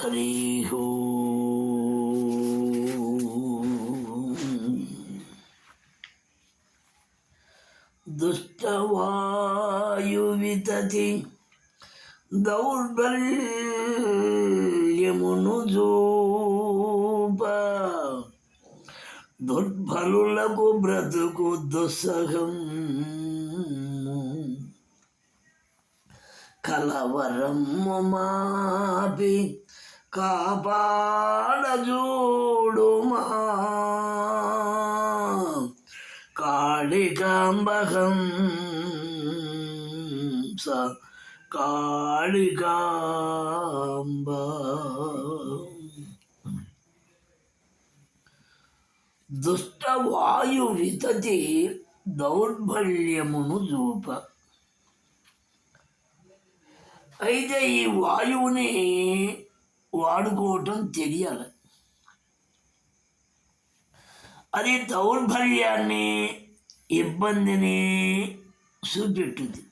హరి దుష్టవాయువితతి దౌర్బల్యమును జూప దుర్బలులకు బ్రతుకు దుస్సహం కలవరము మాపి కాపాడజూడుమా కాళికాంబకం స. కాళికాంబ దుష్టవాయు వితతి దౌర్బల్యమును చూప అయితే ఈ వాయువుని వాడుకోవటం తెలియాలి. అది దౌర్బల్యాన్ని ఇబ్బందిని చూపెట్టుద్ది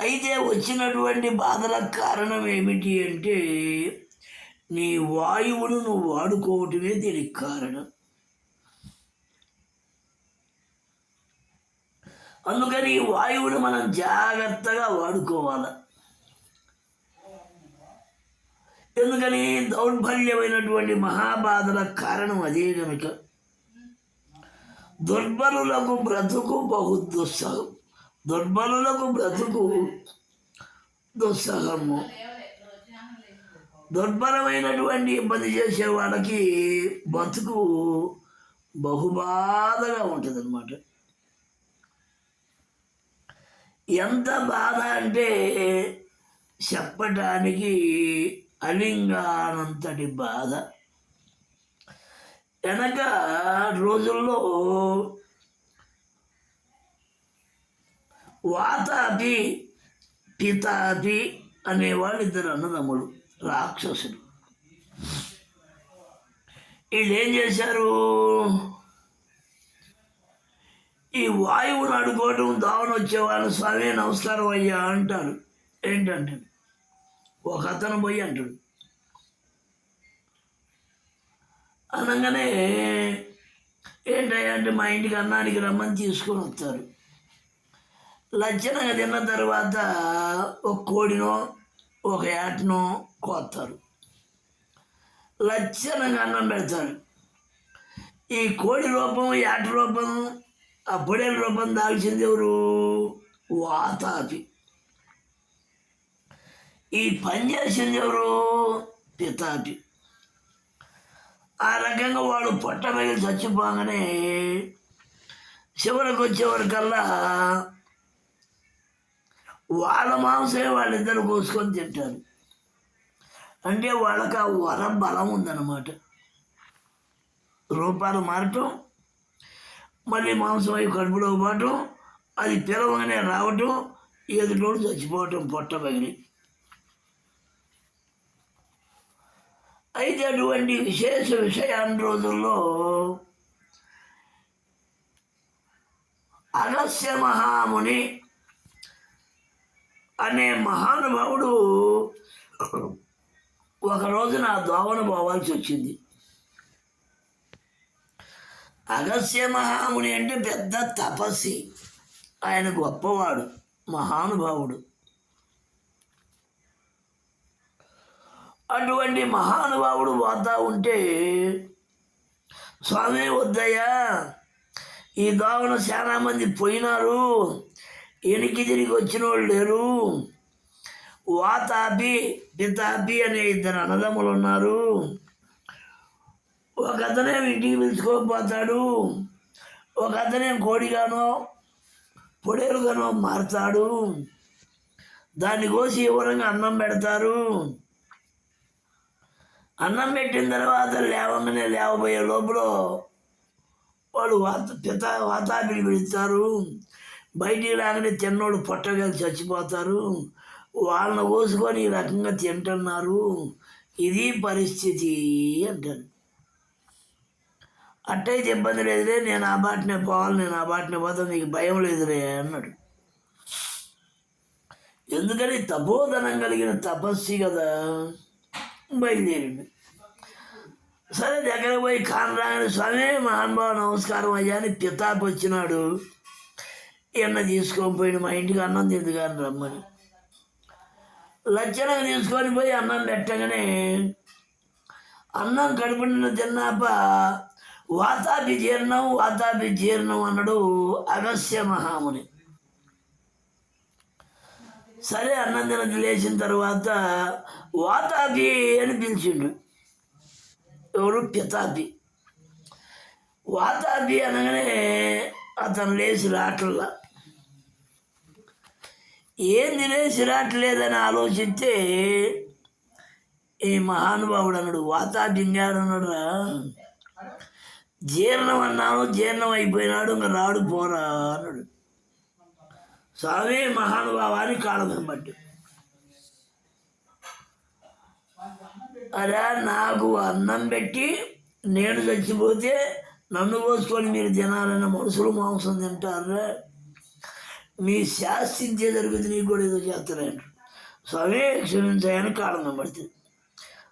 అయితే వచ్చినటువంటి బాధలకు కారణం ఏమిటి అంటే నీ వాయువును నువ్వు వాడుకోవటమే దీనికి కారణం. అందుకని వాయువును మనం జాగ్రత్తగా వాడుకోవాలి. ఎందుకని దౌర్బల్యమైనటువంటి మహాబాధల కారణం అదే కనుక దుర్బలులకు బ్రతుకు బహు దుస్సహం. దుర్బలులకు బ్రతుకు దుస్సహము. దుర్బలమైనటువంటి ఇబ్బంది చేసే వాళ్ళకి బతుకు బహుబాధగా ఉంటుంది అనమాట ఎంత బాధ అంటే చెప్పటానికి అలింగానంతటి బాధ. వెనక రోజుల్లో వాతాపి పితాపి అనేవాళ్ళు ఇద్దరు అన్నదమ్ముడు రాక్షసులు. వీళ్ళు ఏం చేశారు? ఈ వాయువును అడుకోవటం దావన వచ్చేవాళ్ళు స్వామి నమస్కారం అయ్యా అంటారు. ఏంటంటే ఒక అతను పోయి అంటాడు. అనగానే ఏంటయ్యా అంటే మా ఇంటికి అన్నానికి రమ్మని తీసుకొని వస్తారు. లచ్చనగా తిన్న తర్వాత ఒక కోడినో ఒక ఏటనో కోస్తారు. లచ్చనగా అన్నం పెడతారు. ఈ కోడి రూపం ఏట రూపం ఆ పొడేల రూపం దాల్చింది ఎవరు? వాతాపి. ఈ పని చేసింది ఎవరు? పితాపి ఆ రకంగా వాడు పొట్ట పగిలి చచ్చిపోగానే చివరికి వచ్చేవరకల్లా వాళ్ళ మాంసమే వాళ్ళిద్దరు కోసుకొని తింటారు. అంటే వాళ్ళకి ఆ వరం బలం ఉందన్నమాట. రూపాలు మారటం మళ్ళీ మాంసం అయి కడుపులో పోవటం అది పిలవగానే రావటం ఎదుటోడు చచ్చిపోవటం పొట్ట పగిలి. అయితే అటువంటి విశేష విషయాన్ని రోజుల్లో అగస్య మహాముని అనే మహానుభావుడు ఒక నా దోవన పోవాల్సి వచ్చింది. అగస్య మహాముని అంటే పెద్ద తపస్సి. ఆయన గొప్పవాడు మహానుభావుడు. అటువంటి మహానుభావుడు పోతా ఉంటే స్వామి వద్దయ్యా ఈ దోవన చాలా మంది పోయినారు. వెనక్కి తిరిగి వచ్చిన వాళ్ళు లేరు. వాతాపి పితాపి అనే ఇద్దరు అన్నదమ్ములు ఉన్నారు. ఒక అతనే ఇంటికి పిలుచుకోకపోతాడు. ఒక అతనే కోడిగానో పొడేలుగానో మారుతాడు. దాన్ని కోసి ఎవరంగా అన్నం పెడతారు. అన్నం పెట్టిన తర్వాత లేవగానే లేవబోయే లోపల వాళ్ళు వాత పిత వాతాపిలు పెడతారు. బయటికి రాగానే తిన్నోడు పొట్టగా చచ్చిపోతారు. వాళ్ళని కోసుకొని ఈ రకంగా తింటున్నారు. ఇది పరిస్థితి అంటారు. అట్టయితే ఇబ్బంది లేదులే నేను ఆ బాటనే పోవాలి నేను ఆ బాటనే పోతాను నీకు భయం లేదులే అన్నాడు. ఎందుకని తపోధనం కలిగిన తపస్సు కదా. బయలుదేరిండు సరే దగ్గర పోయి కానరాగానే స్వామి మహానుభావ నమస్కారం అయ్యా అని పితాపు వచ్చినాడు. ఎన్న తీసుకొని పోయిన మా ఇంటికి అన్నం తింది కానీ రమ్మని. లచ్చనగా తీసుకొని పోయి అన్నం పెట్టగానే అన్నం కడుపున తిన్నాప వాతాపి జీర్ణం వాతాపి జీర్ణం అన్నాడు అగస్య మహాముని. సరే అన్నం తినది లేచిన తర్వాత వాతాపి అని పిలిచిండు. ఎవరు? పితాపి. వాతాపి అనగానే అతను లేచి రాట్లా. ఏం లేచి రాట్లేదని ఆలోచిస్తే ఈ మహానుభావుడు అన్నాడు వాతాపింగాడు అన్నాడురా జీర్ణం అన్నాను జీర్ణం అయిపోయినాడు ఇంకా రాడు పోరా అన్నాడు. స్వామి మహానుభావాన్ని కాళ్ళం బట్టి. అరే నాకు అన్నం పెట్టి నేను చచ్చిపోతే నన్ను పోసుకొని మీరు తినాలన్న మనుషులు మాంసం తింటారా? మీ శాస్త్రించే జరుగుతుంది నీకు కూడా ఏదో చేస్తారంట? స్వామి క్షమించాయని కారణం పడుతుంది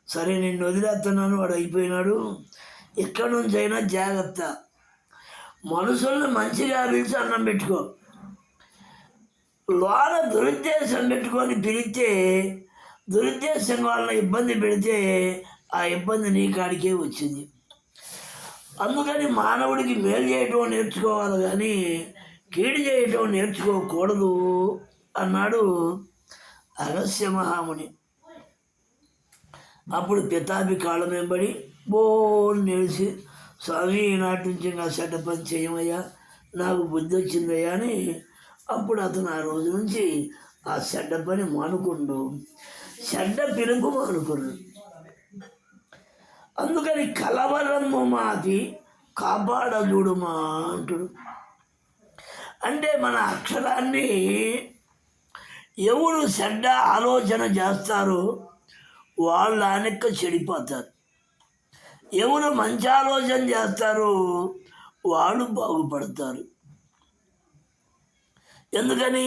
సరే నేను వదిలేస్తున్నాను వాడు అయిపోయినాడు. ఎక్కడి నుంచి అయినా జాగ్రత్త. మనుషుల్ని మంచిగా పిలిచి అన్నం పెట్టుకో. లోన దురుద్దేశం పెట్టుకొని పిలిస్తే దురుద్దేశం వలన ఇబ్బంది పెడితే ఆ ఇబ్బంది నీ కాడికే వచ్చింది. అందుకని మానవుడికి మేలు చేయటం నేర్చుకోవాలి కానీ కీడు చేయటం నేర్చుకోకూడదు అన్నాడు అగస్య మహాముని. అప్పుడు పితాపి కాళ్ళ వెంబడి బోన్ నిలిచి స్వామి ఈనాటి నుంచి నా చెడ్డ చేయమయ్యా నాకు బుద్ధి వచ్చిందయ్యా అని అప్పుడు అతను ఆ రోజు నుంచి ఆ చెడ్డ పని మానుకుండు. చెడ్డ పిలుపు మానుకున్నాడు. అందుకని కలవరము మాది కాపాడజుడుమా అంటుడు. అంటే మన అక్షరాన్ని ఎవరు చెడ్డ ఆలోచన చేస్తారో వాళ్ళు వెనక్క చెడిపోతారు. ఎవరు మంచి ఆలోచన చేస్తారో వాళ్ళు బాగుపడతారు. ఎందుకని?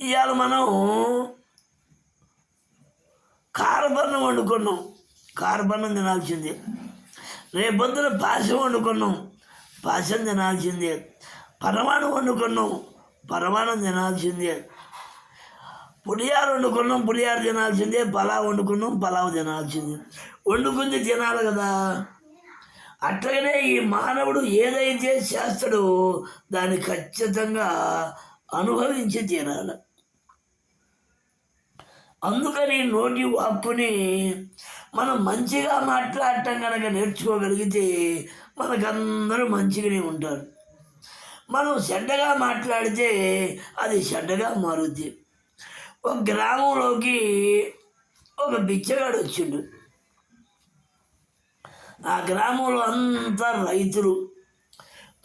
ఇవాళ మనం కారబన్నం వండుకున్నాం. కారబన్నం తినాల్సిందే. రేపొద్దున పాశం వండుకున్నాం. పాశం తినాల్సిందే. పరమాణం వండుకున్నాం. పరమాణం తినాల్సిందే. పులియారు వండుకున్నాం. పులియారు తినాల్సిందే. పలావ్ వండుకున్నాం. పలావ్ తినాల్సిందే. వండుకుంది తినాలి కదా. అట్లనే ఈ మానవుడు ఏదైతే చేస్తాడో దాన్ని ఖచ్చితంగా అనుభవించి తీరాలి. అందుకని నోటి వాక్కుని మనం మంచిగా మాట్లాడటం కనుక నేర్చుకోగలిగితే మనకందరూ మంచిగానే ఉంటారు. మనం చెడ్డగా మాట్లాడితే అది చెడ్డగా మారుద్ది. ఒక గ్రామంలోకి ఒక బిచ్చగాడు వచ్చిండు. ఆ గ్రామంలో అంతా రైతులు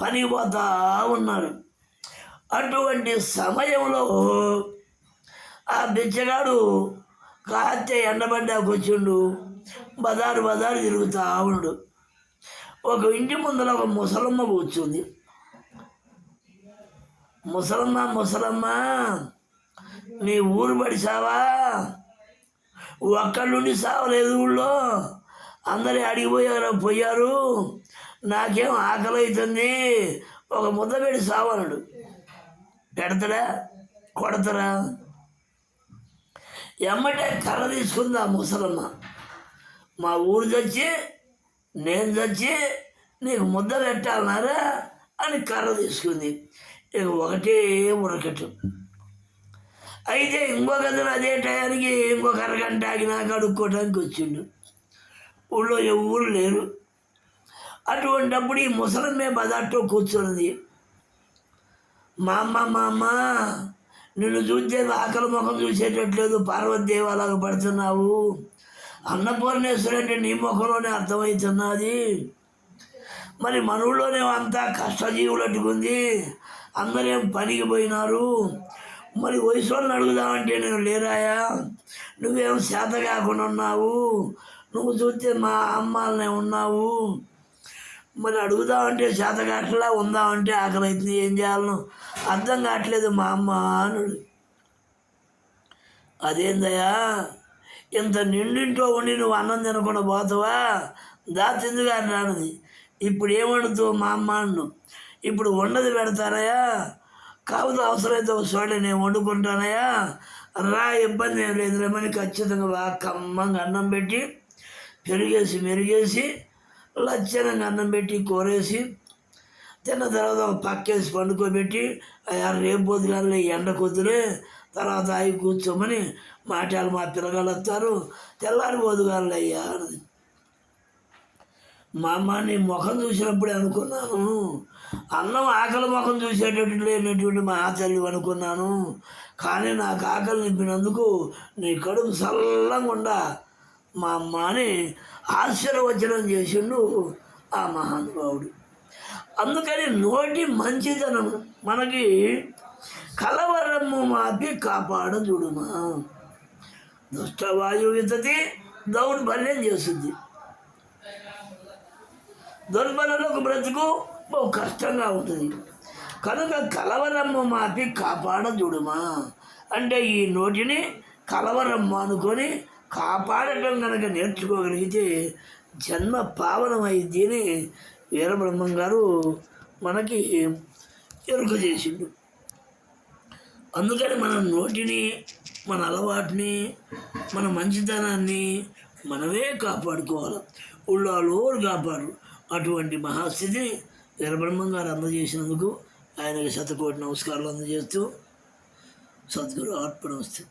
పని పోతా ఉన్నారు. అటువంటి సమయంలో ఆ బిచ్చగాడు కాస్తే ఎండబడ్డాకు వచ్చిండు బజారు బజారు తిరుగుతూ ఉన్నాడు ఒక ఇంటి ముందర ఒక ముసలమ్మ కూర్చుంది. ముసలమ్మ ముసలమ్మ నీ ఊరు పడిసావా ఒక్కళ్ళుండి సావలేదు ఊళ్ళో. అందరూ అడిగిపోయారు పోయారు? నాకేం ఆకలి అవుతుంది ఒక ముద్ద పెట్టి సావన్నాడు పెడతాడా? కొడతారా ఎమ్మటే కర్ర తీసుకుందా ముసలమ్మ. మా ఊరు చచ్చి నేను చచ్చి నీకు ముద్ద పెట్టాలన్నారా అని కర్ర తీసుకుంది. ఇక ఒకటే ఉరకటం అయితే ఇంకొక అతను అదే టయానికి ఇంకొక అరగంట ఆగినాక అడుక్కోవడానికి వచ్చిండు. ఊళ్ళో ఎవరు లేరు. అటువంటప్పుడు ఈ ముసలమ్మే బజార్లో కూర్చున్నది. మా అమ్మ మా అమ్మ నిన్ను చూస్తే ఆకలి ముఖం చూసేటట్లేదు పార్వతీదేవి అలాగ పడుతున్నావు. అన్నపూర్ణేశ్వరి అంటే నీ ముఖంలోనే అర్థమవుతున్నది. మరి మన ఊళ్ళోనే అంతా కష్టజీవులట్టుకుంది అందరేం పనికి పోయినారు. మరి వయసు వాళ్ళని అడుగుదామంటే నేను లేరాయా? నువ్వేం శాత కాకుండా ఉన్నావు నువ్వు చూస్తే మా అమ్మాలనే ఉన్నావు. మరి అడుగుదామంటే చేత కావట్లా ఉందామంటే ఆకలి అవుతుంది ఏం చేయాలను? అర్థం కావట్లేదు మా అమ్మ అనుడు అదేందయ్యా? ఇంత నిండింట్లో ఉండి నువ్వు అన్నం తినకుండా పోతావా? దాచిందిగా నాన్నది ఇప్పుడు ఏమడుతావు మా అమ్మ అన్ను? ఇప్పుడు వండది పెడతారయ్యా? కాకపోతే అవసరమైతే ఒక చోట నేను వండుకుంటానయ్యా. రా ఇబ్బంది ఏం లేదు లేమని ఖచ్చితంగా బాగా కమ్మంగా అన్నం పెట్టి పెరిగేసి మెరిగేసి లచ్చనంగా అన్నం పెట్టి కూరేసి తిన్న తర్వాత ఒక పక్కేసి పండుకోబెట్టి అయ్యా రేపు పొద్దుగాలే ఎండ కొద్దులే తర్వాత అవి కూర్చోమని మాట్లాడు మా పిల్లగాళ్ళు వస్తారు. తెల్లారి పొద్దుగాలే అయ్యా మా అమ్మ నీ ముఖం చూసినప్పుడే అనుకున్నాను. అన్నం ఆకలి ముఖం చూసేటట్టు లేనటువంటి మా తల్లి అనుకున్నాను. కానీ నాకు ఆకలి నింపినందుకు నీ కడుపు చల్లంగా ఉండా మా అమ్మని ఆశీర్వచనం చేసిండు ఆ మహానుభావుడు. అందుకని నోటి మంచిదనం మనకి కలవరము మాపి కాపాడ చూడుమా. దుష్టవాయువు ఇతది దౌర్బల్యం చేస్తుంది. దుర్బలకు బ్రతుకు బహు కష్టంగా ఉంటుంది. కనుక కలవరమ్మ మాపి కాపాడ చూడుమా. అంటే ఈ నోటిని కలవరమ్మ అనుకొని కాపాడటం కనుక నేర్చుకోగలిగితే జన్మ పావనమైంది అని వీరబ్రహ్మం గారు మనకి ఎరుక చేసిండు. అందుకని మన నోటిని మన అలవాటుని మన మంచితనాన్ని మనమే కాపాడుకోవాలి. ఉళ్ళాలో కాపాడు అటువంటి మహాస్థితి వీరబ్రహ్మం గారు అందజేసినందుకు ఆయనకి శతకోటి నమస్కారాలు అందజేస్తూ సద్గురు ఆత్మనమస్తే